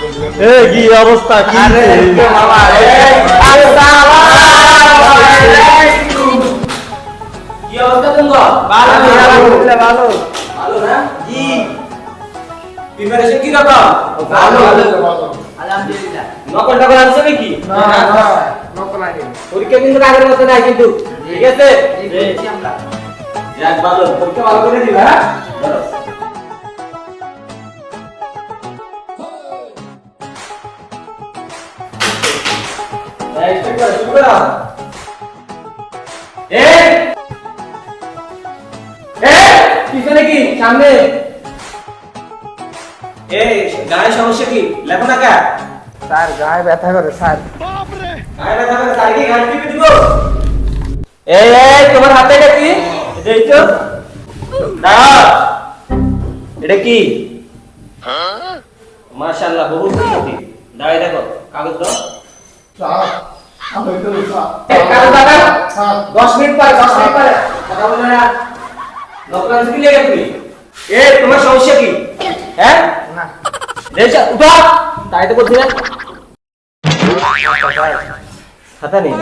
এ কি অবস্থা? কি আরে তো বাবা, এই, অবস্থা তোমার ভালো, ভালো, ভালো। ভালো। না? জি প্রিপারেশন কি রকম? ভালো, আলহামদুলিল্লাহ। নকল টকল আনছো নাকি। পরীক্ষা কিন্তু আগের মতো নাই কিন্তু। ঠিক আছে। যাক ভালো। পরীক্ষা ভালো করে দিবা হ্যাঁ? পিছনে কি? সামনে? এই গায়ে সমস্যা কি? লেখো না কা? স্যার গায়ে ব্যথা করে স্যার। গায়ে ব্যথা করে তার কি গায়ে টিপে দিব? এই এই তোমার হাতে এটা কি? এটা কি? মাশাআল্লাহ বহুত দাঁড়াই দেখো কাগজ দাও। দশ মিনিট পরে দশ মিনিট পরে। কথা বলো না। নকলান কি লেগে তুমি? এ তোমার সমস্যা কি? হ্যাঁ না। রেজা উঠো। তাই তো বলছি না খাতা নেই।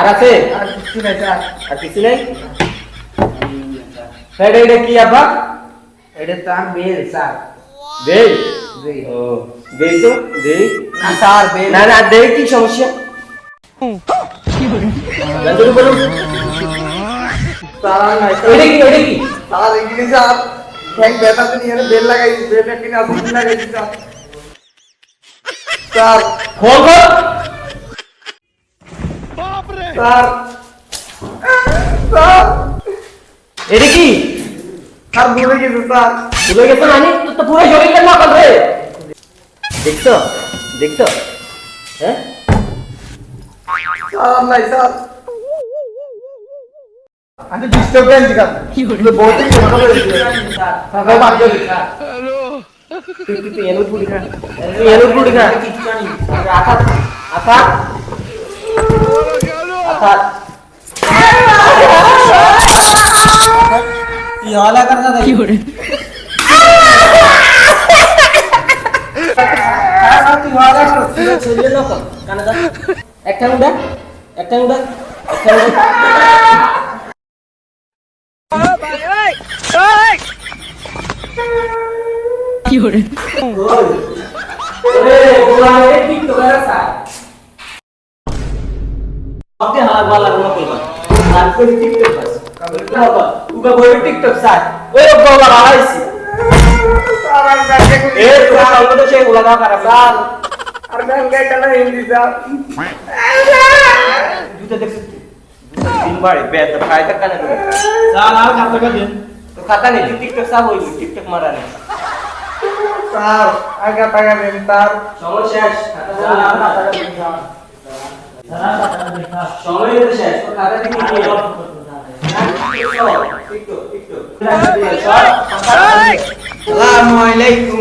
আর আছে? আর কিছু এটা কি আব্বা? এটা তার বেল স্যার। দেই বেল ও দেই তো দেই না স্যার বেল না না দেই কি সমস্যা জানতে বলুন স্যার নাই এটা কি এটা কি স্যার ইংলিশ স্যার ঠ্যাং ব্যথাতে নিয়ে এনে বেল লাগাই বেলটা কিনে আসুন লাগাইছি স্যার স্যার খোল খোল স্যার স্যার এটা কি স্যার ভুলে গেছে স্যার। ভুলে গেছো মানে? তো তো পুরো শরীরটা নকল রে। দেখছ? দেখছ? হ্যাঁ? স্যার নাই স্যার। আমি ডিস্টার্ব কথা স্যার বাদ তুই তুই পুরি খা পুরি খা কি তুই ছেলে লোক কানে দা একটা উড়া একটা উড়া একটা উড়া ওরে গোলা রে ঠিক তো করা স্যার আপনি হালা বালা কোন কইবা আর কোন টিকটক বাস বাবা উগা বই টিকটক স্যার ওই আর ব্যাংকে এ তোরা সঙ্গে তো সেই দাও করা স্যার আর ব্যাংকে কেন হিন্দি স্যার জুতা দেখছিস দিন বাড়ে বেদ তা কানে স্যার আর খাতা দেন তো খাতা নেই টিকটক সাব হইবি টিকটক মারা নেই। স্যার আগা টাকা দেন স্যার সময় শেষ স্যার আর খাতা কা স্যার স্যার খাতা কা স্যার সময় শেষ তোর খাতা থেকে কি আসসালামু আলাইকুম